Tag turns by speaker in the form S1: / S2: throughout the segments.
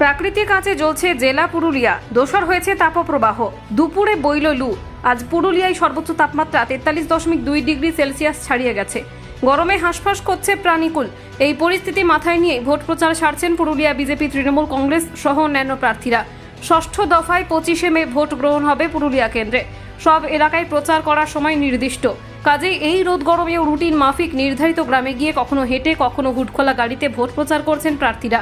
S1: প্রাকৃতিক আঁচে জ্বলছে জেলা পুরুলিয়া। দোসর হয়েছে তাপপ্রবাহ। দুপুরে বইল লু। আজ পুরুলিয়ায় সর্বোচ্চ তাপমাত্রা তেতাল্লিশ দশমিক দুই ডিগ্রি সেলসিয়াস ছাড়িয়ে গেছে। গরমে হাঁসফাঁস করছে প্রাণীকুল। এই পরিস্থিতি মাথায় নিয়ে ভোট প্রচার সারছেন পুরুলিয়া বিজেপি, তৃণমূল কংগ্রেস সহ অন্যান্য প্রার্থীরা। ষষ্ঠ দফায় পঁচিশে মে ভোট গ্রহণ হবে পুরুলিয়া কেন্দ্রে। সব এলাকায় প্রচার করার সময় নির্দিষ্ট। কাজেই এই রোদ গরমেও রুটিন মাফিক নির্ধারিত গ্রামে গিয়ে কখনো হেঁটে, কখনো হুটখোলা গাড়িতে ভোট প্রচার করছেন প্রার্থীরা।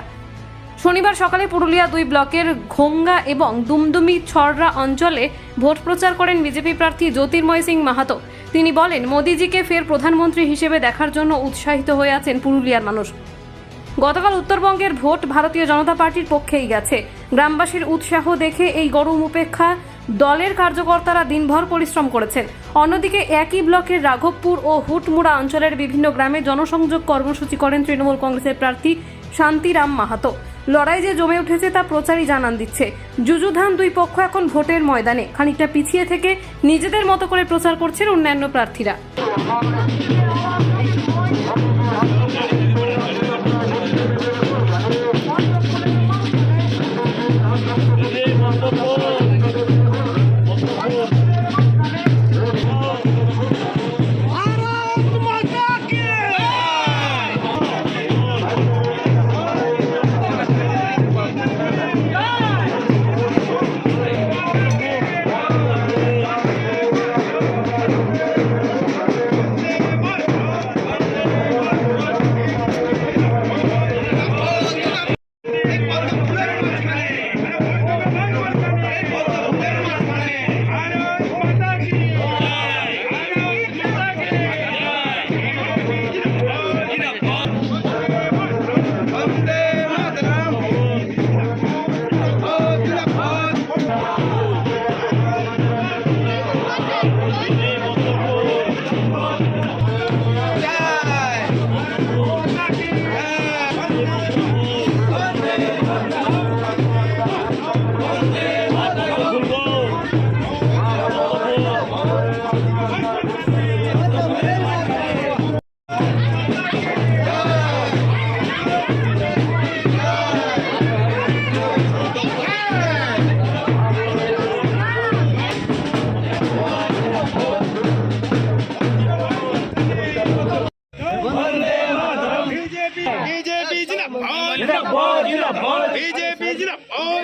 S1: শনিবার সকালে পুরুলিয়া দুই ব্লকের ঘোঙ্গা এবং দুমদুমি ছড়রা অঞ্চলে ভোট প্রচার করেন বিজেপি প্রার্থী জ্যোতির্ময় সিং মাহাতো। তিনি বলেন, মোদিজিকে ফের প্রধানমন্ত্রী হিসেবে দেখার জন্য উৎসাহিত হয়ে আছেন পুরুলিয়ার মানুষ। গতকাল উত্তরবঙ্গের ভোট ভারতীয় জনতা পার্টির পক্ষেই গেছে। গ্রামবাসীর উৎসাহ দেখে এই গরম উপেক্ষা দলের কার্যকর্তারা দিনভর পরিশ্রম করেছেন। অন্যদিকে একই ব্লকের রাঘবপুর ও হুটমুড়া অঞ্চলের বিভিন্ন গ্রামে জনসংযোগ কর্মসূচি করেন তৃণমূল কংগ্রেসের প্রার্থী শান্তিরাম মাহাতো। লড়াই যে জমে উঠেছে তা প্রচারই জানান দিচ্ছে। যুযুধান দুই পক্ষ এখন ভোটের ময়দানে। খানিকটা পিছিয়ে থেকে নিজেদের মতো করে প্রচার করছেন অন্যান্য প্রার্থীরা।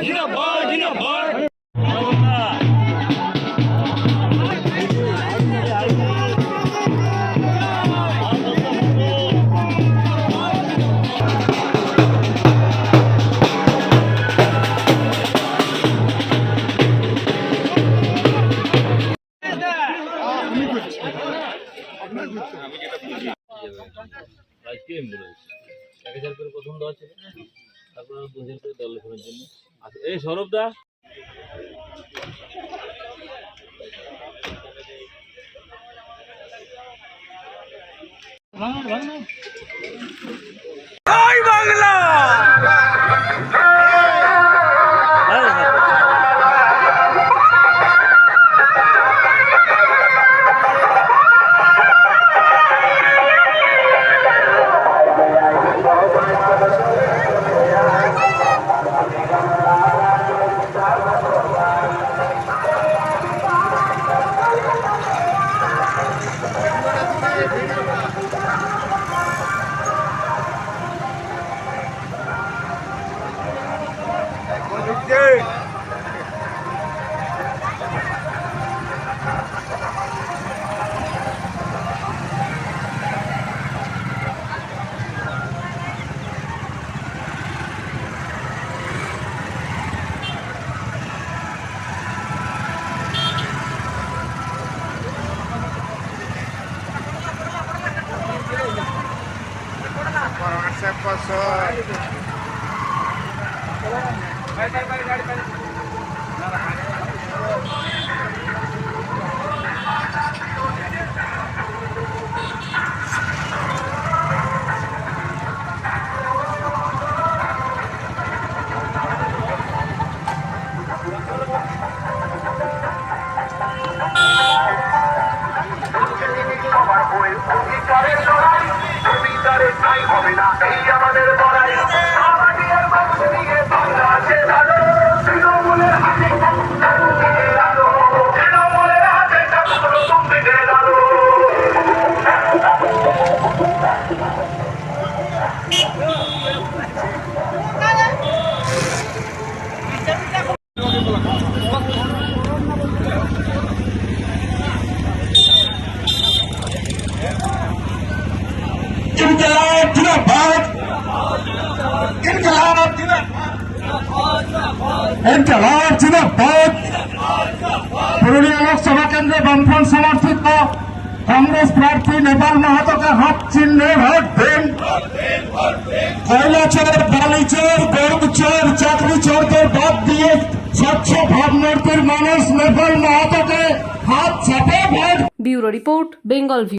S2: জিন্দাবাদ জিন্দাবাদ।
S3: আজকে অ্যাম্বুলেন্স এক হাজার করে প্রথম দেওয়া ছিল। তারপর দু হাজার করে দেওয়া লেখানোর জন্য। એ સૌરભદા વાહ વાહ
S2: se apossou.
S4: Vai, vai, vai, vai, vai. জমিদারে তাই হবে না। এই আমাদের
S5: इनकलाब जिंदाबाद इनकलाब इनकलाब जिंदाबाद পুরুলিয়া লোকসভা কেন্দ্রে বামফ্রন্ট সমর্থিত কংগ্রেস প্রার্থী নেপাল মাহাতোকে হাত চিহ্নে ভোট দিন কৈলাচর বালিচর গরুচর চাকরি চোরদের বাদ দিয়ে স্বচ্ছ ভাবমূর্তির মানুষ নেপাল মাহাতোকে হাত চাপে vote
S1: bureau report Bengal view